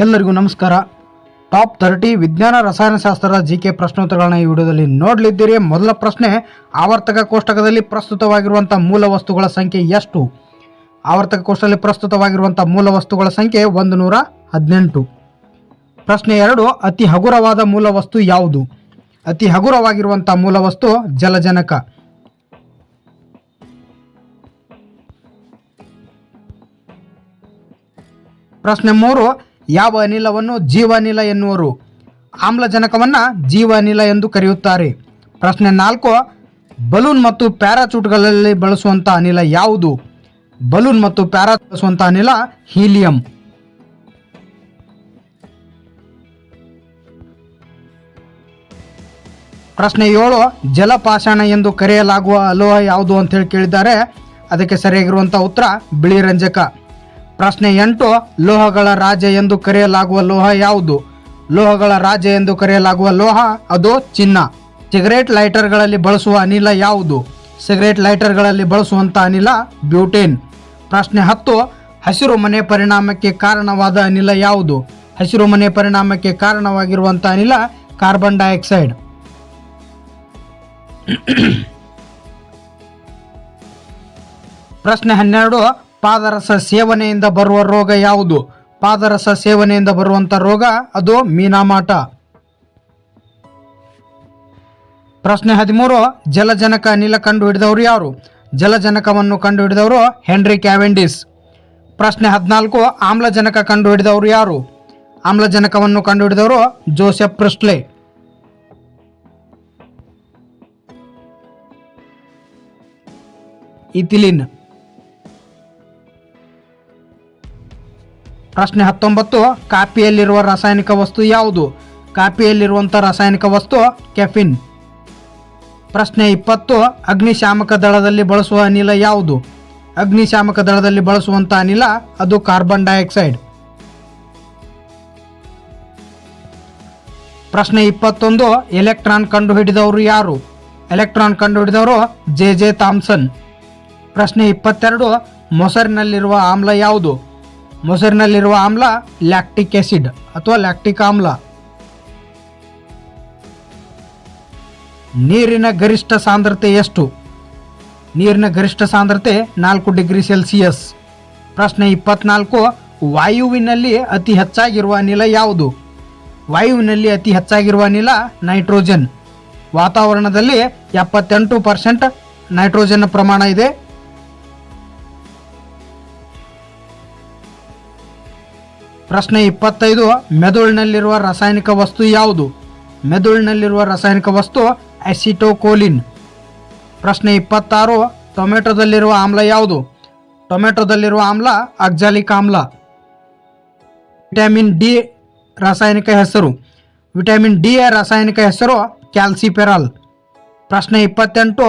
ಎಲ್ಲರಿಗೂ ನಮಸ್ಕಾರ. Top thirty ವಿಜ್ಞಾನ ರಸಾಯನಶಾಸ್ತ್ರದ ಜಿ ಕೆ ಪ್ರಶ್ನೋತ್ತರಗಳನ್ನ ಈ ವಿಡಿಯೋದಲ್ಲಿ ನೋಡಲಿದ್ದೀರಿ. ಮೊದಲ ಪ್ರಶ್ನೆ, ಆವರ್ತಕ ಕೋಷ್ಟಕದಲ್ಲಿ ಪ್ರಸ್ತುತವಾಗಿರುವಂಥ ಮೂಲ ವಸ್ತುಗಳ ಸಂಖ್ಯೆ ಎಷ್ಟು? ಆವರ್ತಕ ಕೋಷ್ಟದಲ್ಲಿ ಪ್ರಸ್ತುತವಾಗಿರುವಂಥ ಮೂಲ ವಸ್ತುಗಳ ಸಂಖ್ಯೆ ಒಂದು ನೂರ ಹದಿನೆಂಟು ಪ್ರಶ್ನೆ ಎರಡು, ಅತಿ ಹಗುರವಾದ ಮೂಲ ವಸ್ತು ಯಾವುದು? ಅತಿ ಹಗುರವಾಗಿರುವಂಥ ಮೂಲ ವಸ್ತು ಜಲಜನಕ. ಪ್ರಶ್ನೆ ಮೂರು ಯಾವ ಅನಿಲವನ್ನು ಜೀವನಿಲ ಎನ್ನುವರು? ಆಮ್ಲಜನಕವನ್ನು ಜೀವನಿಲ ಎಂದು ಕರೆಯುತ್ತಾರೆ. ಪ್ರಶ್ನೆ ನಾಲ್ಕು, ಬಲೂನ್ ಮತ್ತು ಪ್ಯಾರಾಚೂಟ್ಗಳಲ್ಲಿ ಬಳಸುವಂಥ ಅನಿಲ ಯಾವುದು? ಬಲೂನ್ ಮತ್ತು ಪ್ಯಾರಾ ಬಳಸುವಂಥ ಅನಿಲ ಹೀಲಿಯಂ. ಪ್ರಶ್ನೆ ಏಳು, ಜಲಪಾಷಾಣ ಎಂದು ಕರೆಯಲಾಗುವ ಅಲೋಹ ಯಾವುದು ಅಂತ ಹೇಳಿ ಕೇಳಿದ್ದಾರೆ. ಅದಕ್ಕೆ ಸರಿಯಾಗಿರುವಂಥ ಉತ್ತರ ಬಿಳಿ ರಂಜಕ ಪ್ರಶ್ನೆ ಎಂಟು, ಲೋಹಗಳ ರಾಜ ಎಂದು ಕರೆಯಲಾಗುವ ಲೋಹ ಯಾವುದು? ಲೋಹಗಳ ರಾಜ ಎಂದು ಕರೆಯಲಾಗುವ ಲೋಹ, ಅದು ಚಿನ್ನ. ಸಿಗರೇಟ್ ಲೈಟರ್ಗಳಲ್ಲಿ ಬಳಸುವ ಅನಿಲ ಯಾವುದು? ಸಿಗರೇಟ್ ಲೈಟರ್ಗಳಲ್ಲಿ ಬಳಸುವಂಥ ಅನಿಲ ಬ್ಯೂಟೇನ್. ಪ್ರಶ್ನೆ ಹತ್ತು, ಹಸಿರು ಮನೆ ಪರಿಣಾಮಕ್ಕೆ ಕಾರಣವಾದ ಅನಿಲ ಯಾವುದು? ಹಸಿರು ಮನೆ ಪರಿಣಾಮಕ್ಕೆ ಕಾರಣವಾಗಿರುವಂಥ ಅನಿಲ ಕಾರ್ಬನ್ ಡೈಆಕ್ಸೈಡ್. ಪ್ರಶ್ನೆ ಹನ್ನೆರಡು ಪಾದರಸ ಸೇವನೆಯಿಂದ ಬರುವ ರೋಗ ಯಾವುದು? ಪಾದರಸ ಸೇವನೆಯಿಂದ ಬರುವಂಥ ರೋಗ ಅದು ಮೀನಾಮಾಟ. ಪ್ರಶ್ನೆ ಹದಿಮೂರು, ಜಲಜನಕ ಅನಿಲ ಕಂಡು ಹಿಡಿದವರು ಯಾರು? ಜಲಜನಕವನ್ನು ಕಂಡು ಹಿಡಿದವರು ಹೆನ್ರಿ ಕ್ಯಾವೆಂಡಿಸ್. ಪ್ರಶ್ನೆ ಹದಿನಾಲ್ಕು, ಆಮ್ಲಜನಕ ಕಂಡು ಹಿಡಿದವರು ಯಾರು? ಆಮ್ಲಜನಕವನ್ನು ಕಂಡು ಹಿಡಿದವರು ಜೋಸೆಫ್ ಪ್ರಿಸ್ಟ್ಲೆ. ಇಥಿಲಿನ್. ಪ್ರಶ್ನೆ ಹತ್ತೊಂಬತ್ತು, ಕಾಪಿಯಲ್ಲಿರುವ ರಾಸಾಯನಿಕ ವಸ್ತು ಯಾವುದು? ಕಾಪಿಯಲ್ಲಿರುವಂಥ ರಾಸಾಯನಿಕ ವಸ್ತು ಕೆಫಿನ್. ಪ್ರಶ್ನೆ ಇಪ್ಪತ್ತು, ಅಗ್ನಿಶಾಮಕ ದಳದಲ್ಲಿ ಬಳಸುವ ಅನಿಲ ಯಾವುದು? ಅಗ್ನಿಶಾಮಕ ದಳದಲ್ಲಿ ಬಳಸುವಂಥ ಅನಿಲ, ಅದು ಕಾರ್ಬನ್ ಡೈಆಕ್ಸೈಡ್. ಪ್ರಶ್ನೆ ಇಪ್ಪತ್ತೊಂದು, ಎಲೆಕ್ಟ್ರಾನ್ ಕಂಡುಹಿಡಿದವರು ಯಾರು? ಎಲೆಕ್ಟ್ರಾನ್ ಕಂಡುಹಿಡಿದವರು ಜೆ ಜೆ ಥಾಮ್ಸನ್. ಪ್ರಶ್ನೆ ಇಪ್ಪತ್ತೆರಡು, ಮೊಸರಿನಲ್ಲಿರುವ ಆಮ್ಲ ಯಾವುದು? ಮೊಸರಿನಲ್ಲಿರುವ ಆಮ್ಲ, ಲ್ಯಾಕ್ಟಿಕ್ ಆಸಿಡ್ ಅಥವಾ ಲ್ಯಾಕ್ಟಿಕ್ ಆಮ್ಲ. ನೀರಿನ ಗರಿಷ್ಠ ಸಾಂದ್ರತೆ ಎಷ್ಟು? ನೀರಿನ ಗರಿಷ್ಠ ಸಾಂದ್ರತೆ ನಾಲ್ಕು ಡಿಗ್ರಿ ಸೆಲ್ಸಿಯಸ್. ಪ್ರಶ್ನೆ ಇಪ್ಪತ್ನಾಲ್ಕು, ವಾಯುವಿನಲ್ಲಿ ಅತಿ ಹೆಚ್ಚಾಗಿರುವ ಅನಿಲ ಯಾವುದು? ವಾಯುವಿನಲ್ಲಿ ಅತಿ ಹೆಚ್ಚಾಗಿರುವ ಅನಿಲ ನೈಟ್ರೋಜನ್. ವಾತಾವರಣದಲ್ಲಿ ಎಪ್ಪತ್ತೆಂಟು ಪರ್ಸೆಂಟ್ ನೈಟ್ರೋಜನ್ ಪ್ರಮಾಣ ಇದೆ. ಪ್ರಶ್ನೆ ಇಪ್ಪತ್ತೈದು, ಮೆದುಳಿನಲ್ಲಿರುವ ರಾಸಾಯನಿಕ ವಸ್ತು ಯಾವುದು? ಮೆದುಳಿನಲ್ಲಿರುವ ರಾಸಾಯನಿಕ ವಸ್ತು ಅಸಿಟೋಕೋಲಿನ್. ಪ್ರಶ್ನೆ ಇಪ್ಪತ್ತಾರು, ಟೊಮೆಟೊದಲ್ಲಿರುವ ಆಮ್ಲ ಯಾವುದು? ಟೊಮೆಟೊದಲ್ಲಿರುವ ಆಮ್ಲ ಅಕ್ಜಾಲಿಕ್ ಆಮ್ಲ. ವಿಟಮಿನ್ ಡಿ ರಾಸಾಯನಿಕ ಹೆಸರು. ವಿಟಮಿನ್ ಡಿ ರಾಸಾಯನಿಕ ಹೆಸರು ಕ್ಯಾಲ್ಸಿಪೆರಾಲ್. ಪ್ರಶ್ನೆ ಇಪ್ಪತ್ತೆಂಟು,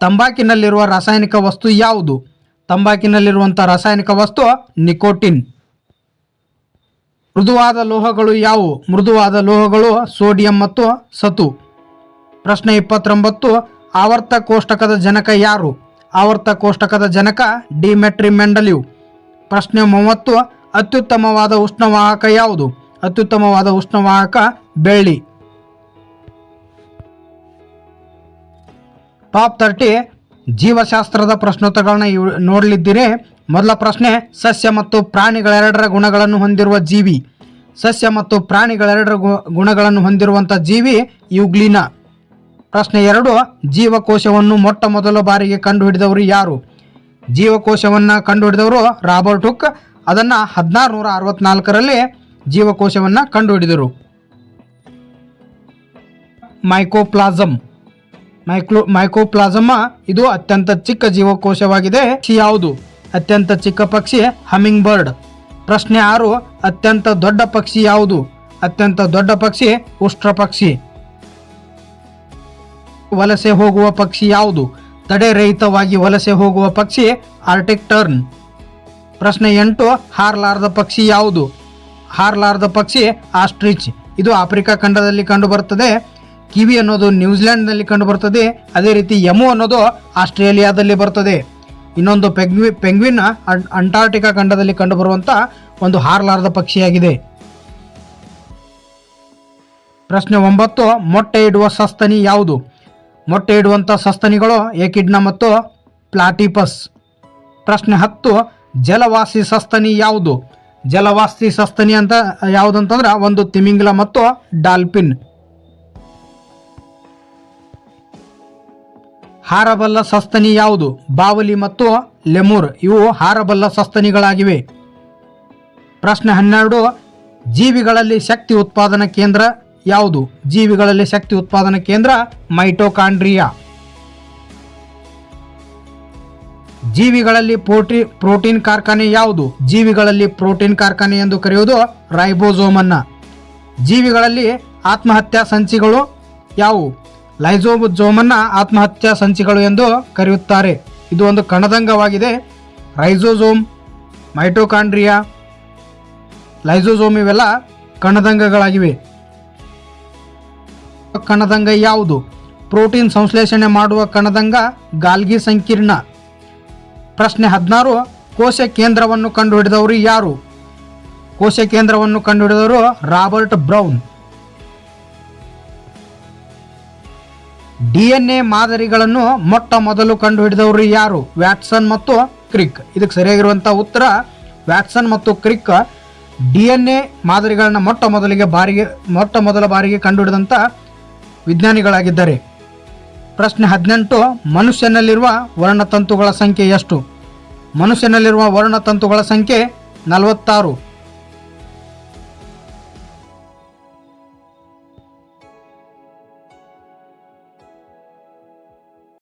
ತಂಬಾಕಿನಲ್ಲಿರುವ ರಾಸಾಯನಿಕ ವಸ್ತು ಯಾವುದು? ತಂಬಾಕಿನಲ್ಲಿರುವಂಥ ರಾಸಾಯನಿಕ ವಸ್ತು ನಿಕೋಟಿನ್. ಮೃದುವಾದ ಲೋಹಗಳು ಯಾವುವು? ಮೃದುವಾದ ಲೋಹಗಳು ಸೋಡಿಯಂ ಮತ್ತು ಸತು ಪ್ರಶ್ನೆ ಇಪ್ಪತ್ತೊಂಬತ್ತು, ಆವರ್ತ ಕೋಷ್ಟಕದ ಜನಕ ಯಾರು? ಆವರ್ತ ಕೋಷ್ಟಕದ ಜನಕ ಡಿಮೆಟ್ರಿ ಮೆಂಡಲಿವ್ ಪ್ರಶ್ನೆ ಮೂವತ್ತು, ಅತ್ಯುತ್ತಮವಾದ ಉಷ್ಣವಾಹಕ ಯಾವುದು? ಅತ್ಯುತ್ತಮವಾದ ಉಷ್ಣವಾಹಕ ಬೆಳ್ಳಿ. ಟಾಪ್ ತರ್ಟಿ ಜೀವಶಾಸ್ತ್ರದ ಪ್ರಶ್ನೋತ್ತರಗಳನ್ನ ನೋಡಲಿದ್ದೀರಿ. ಮೊದಲ ಪ್ರಶ್ನೆ, ಸಸ್ಯ ಮತ್ತು ಪ್ರಾಣಿಗಳೆರಡರ ಗುಣಗಳನ್ನು ಹೊಂದಿರುವ ಜೀವಿ. ಸಸ್ಯ ಮತ್ತು ಪ್ರಾಣಿಗಳೆರಡರ ಗುಣಗಳನ್ನು ಹೊಂದಿರುವಂಥ ಜೀವಿ ಯುಗ್ಲಿನ. ಪ್ರಶ್ನೆ ಎರಡು, ಜೀವಕೋಶವನ್ನು ಮೊಟ್ಟ ಮೊದಲ ಬಾರಿಗೆ ಕಂಡುಹಿಡಿದವರು ಯಾರು? ಜೀವಕೋಶವನ್ನು ಕಂಡುಹಿಡಿದವರು ರಾಬರ್ಟ್ ಹುಕ್. ಅದನ್ನು ಹದಿನಾರು ನೂರ ಅರವತ್ನಾಲ್ಕರಲ್ಲಿ ಜೀವಕೋಶವನ್ನು ಕಂಡುಹಿಡಿದರು. ಮೈಕೋಪ್ಲಾಸಮ್ ಮೈಕ್ಲೋ, ಮೈಕೋಪ್ಲಾಸಮ ಇದು ಅತ್ಯಂತ ಚಿಕ್ಕ ಜೀವಕೋಶವಾಗಿದೆ. ಯಾವುದು? ಅತ್ಯಂತ ಚಿಕ್ಕ ಪಕ್ಷಿ ಹಮ್ಮಿಂಗ್ ಬರ್ಡ್ ಪ್ರಶ್ನೆ ಆರು, ಅತ್ಯಂತ ದೊಡ್ಡ ಪಕ್ಷಿ ಯಾವುದು? ಅತ್ಯಂತ ದೊಡ್ಡ ಪಕ್ಷಿ ಉಷ್ಟ್ರ ಪಕ್ಷಿ. ವಲಸೆ ಹೋಗುವ ಪಕ್ಷಿ ಯಾವುದು? ತಡೆರಹಿತವಾಗಿ ವಲಸೆ ಹೋಗುವ ಪಕ್ಷಿ ಆರ್ಟಿಕ್ ಟರ್ನ್. ಪ್ರಶ್ನೆ ಎಂಟು, ಹಾರ್ಲಾರ್ದ ಪಕ್ಷಿ ಯಾವುದು? ಹಾರ್ಲಾರ್ದ ಪಕ್ಷಿ ಆಸ್ಟ್ರಿಚ್. ಇದು ಆಫ್ರಿಕಾ ಖಂಡದಲ್ಲಿ ಕಂಡುಬರುತ್ತದೆ. ಕಿವಿ ಅನ್ನೋದು ನ್ಯೂಜಿಲೆಂಡ್ನಲ್ಲಿ ಕಂಡುಬರುತ್ತದೆ. ಅದೇ ರೀತಿ ಯಮು ಅನ್ನೋದು ಆಸ್ಟ್ರೇಲಿಯಾದಲ್ಲಿ ಬರ್ತದೆ. ಇನ್ನೊಂದು ಪೆಂಗ್ವಿ ಪೆಂಗ್ವಿನ್ ಅಂಟಾರ್ಟಿಕಾ ಖಂಡದಲ್ಲಿ ಕಂಡುಬರುವಂಥ ಒಂದು ಹಾರಲಾರದ ಪಕ್ಷಿಯಾಗಿದೆ. ಪ್ರಶ್ನೆ ಒಂಬತ್ತು, ಮೊಟ್ಟೆ ಇಡುವ ಸಸ್ತನಿ ಯಾವುದು? ಮೊಟ್ಟೆ ಇಡುವಂಥ ಸಸ್ತನಿಗಳು ಏಕಿಡ್ನ ಮತ್ತು ಪ್ಲಾಟಿಪಸ್. ಪ್ರಶ್ನೆ ಹತ್ತು, ಜಲವಾಸಿ ಸಸ್ತನಿ ಯಾವುದು? ಜಲವಾಸಿ ಸಸ್ತನಿ ಅಂತ ಯಾವುದಂತಂದ್ರೆ ಒಂದು ತಿಮಿಂಗ್ಲ ಮತ್ತು ಡಾಲ್ಫಿನ್. ಹಾರಬಲ್ಲ ಸಸ್ತನಿ ಯಾವುದು? ಬಾವಲಿ ಮತ್ತು ಲೆಮೂರ್, ಇವು ಹಾರಬಲ್ಲ ಸಸ್ತನಿಗಳಾಗಿವೆ. ಪ್ರಶ್ನೆ ಹನ್ನೆರಡು, ಜೀವಿಗಳಲ್ಲಿ ಶಕ್ತಿ ಉತ್ಪಾದನಾ ಕೇಂದ್ರ ಯಾವುದು? ಜೀವಿಗಳಲ್ಲಿ ಶಕ್ತಿ ಉತ್ಪಾದನಾ ಕೇಂದ್ರ ಮೈಟೋಕಾಂಡ್ರಿಯಾ. ಜೀವಿಗಳಲ್ಲಿ ಪ್ರೋಟಿ, ಪ್ರೋಟೀನ್ ಕಾರ್ಖಾನೆ ಯಾವುದು? ಜೀವಿಗಳಲ್ಲಿ ಪ್ರೋಟೀನ್ ಕಾರ್ಖಾನೆ ಎಂದು ಕರೆಯುವುದು ರೈಬೋಸೋಮನ್ನ. ಜೀವಿಗಳಲ್ಲಿ ಆತ್ಮಹತ್ಯಾ ಸಂಚಿಗಳು ಯಾವುವು? ಲೈಸೋಜೋಮನ್ನ ಆತ್ಮಹತ್ಯಾ ಸಂಚಿಗಳು ಎಂದು ಕರೆಯುತ್ತಾರೆ. ಇದು ಒಂದು ಕಣದಂಗವಾಗಿದೆ. ರೈಸೋಜೋಮ್ ಮೈಟೋಕಾಂಡ್ರಿಯಾ ಲೈಜೋಜೋಮ್ ಇವೆಲ್ಲ ಕಣದಂಗಗಳಾಗಿವೆ. ಕಣದಂಗ ಯಾವುದು? ಪ್ರೋಟೀನ್ ಸಂಶ್ಲೇಷಣೆ ಮಾಡುವ ಕಣದಂಗ ಗಾಲ್ಗಿ ಸಂಕೀರ್ಣ. ಪ್ರಶ್ನೆ ಹದಿನಾರು, ಕೋಶ ಕೇಂದ್ರವನ್ನು ಕಂಡುಹಿಡಿದವರು ಯಾರು? ಕೋಶ ಕೇಂದ್ರವನ್ನು ಕಂಡುಹಿಡಿದವರು Robert Brown. D N A ಮಾದರಿಗಳನ್ನು ಮೊಟ್ಟ ಮೊದಲು ಕಂಡುಹಿಡಿದವರು ಯಾರು? ವ್ಯಾಟ್ಸನ್ ಮತ್ತು ಕ್ರಿಕ್. ಇದಕ್ಕೆ ಸರಿಯಾಗಿರುವಂಥ ಉತ್ತರ, ವ್ಯಾಟ್ಸನ್ ಮತ್ತು ಕ್ರಿಕ್ ಡಿ ಎನ್ ಎ ಮಾದರಿಗಳನ್ನ ಮೊಟ್ಟ ಮೊದಲಿಗೆ ಬಾರಿಗೆ, ಮೊಟ್ಟ ಮೊದಲ ಬಾರಿಗೆ ಕಂಡುಹಿಡಿದಂಥ ವಿಜ್ಞಾನಿಗಳಾಗಿದ್ದಾರೆ. ಪ್ರಶ್ನೆ ಹದಿನೆಂಟು, ಮನುಷ್ಯನಲ್ಲಿರುವ ವರ್ಣತಂತುಗಳ ಸಂಖ್ಯೆ ಎಷ್ಟು? ಮನುಷ್ಯನಲ್ಲಿರುವ ವರ್ಣತಂತುಗಳ ಸಂಖ್ಯೆ ನಲವತ್ತಾರು.